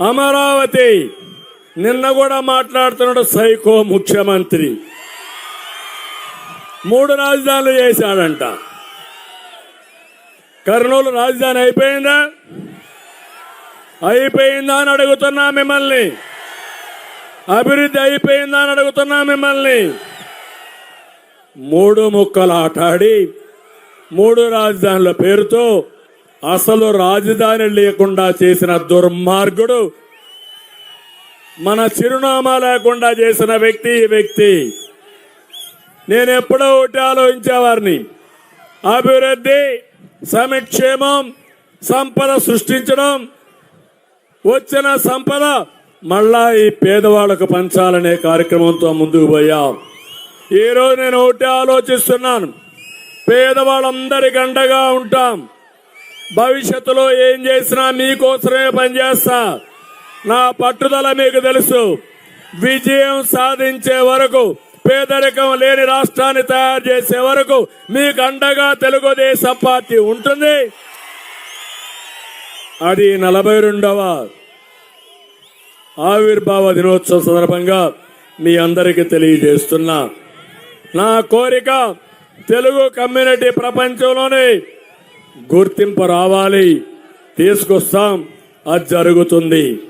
అమరావతి. నిన్న కూడా మాట్లాడుతున్నాడు సైకో ముఖ్యమంత్రి. మూడు రాజధానులు చేశాడంట. కర్నూలు రాజధాని అయిపోయిందా? అయిపోయిందా అని అడుగుతున్నా మిమ్మల్ని. అభివృద్ధి అయిపోయిందా అని అడుగుతున్నా మిమ్మల్ని. మూడు ముక్కలు ఆటాడి మూడు రాజధానుల పేరుతో అసలు రాజధాని లేకుండా చేసిన దుర్మార్గుడు. మన చిరునామా లేకుండా చేసిన వ్యక్తి ఈ వ్యక్తి. నేను ఎప్పుడో ఒకటి ఆలోచించేవారిని. అభివృద్ధి సమిక్షేమం సంపద సృష్టించడం వచ్చిన సంపద మళ్ళా ఈ పేదవాళ్ళకు పంచాలనే కార్యక్రమంతో ముందుకు పోయాం. ఈరోజు నేను ఒకటి ఆలోచిస్తున్నాను. పేదవాళ్ళందరికి అండగా ఉంటాం. భవిష్యత్తులో ఏం చేసినా మీకోసమే పనిచేస్తా. నా పట్టుదల మీకు తెలుసు. విజయం సాధించే వరకు పేదరికం లేని రాష్ట్రాన్ని తయారు చేసే వరకు మీకు అండగా తెలుగుదేశం పార్టీ ఉంటుంది. అది నలభై రెండవ ఆవిర్భావ దినోత్సవం సందర్భంగా మీ అందరికీ తెలియజేస్తున్నా. నా కోరిక తెలుగు కమ్యూనిటీ ప్రపంచంలోనే గుర్తింపు రావాలి. తీసుకొస్తాం. అది జరుగుతుంది.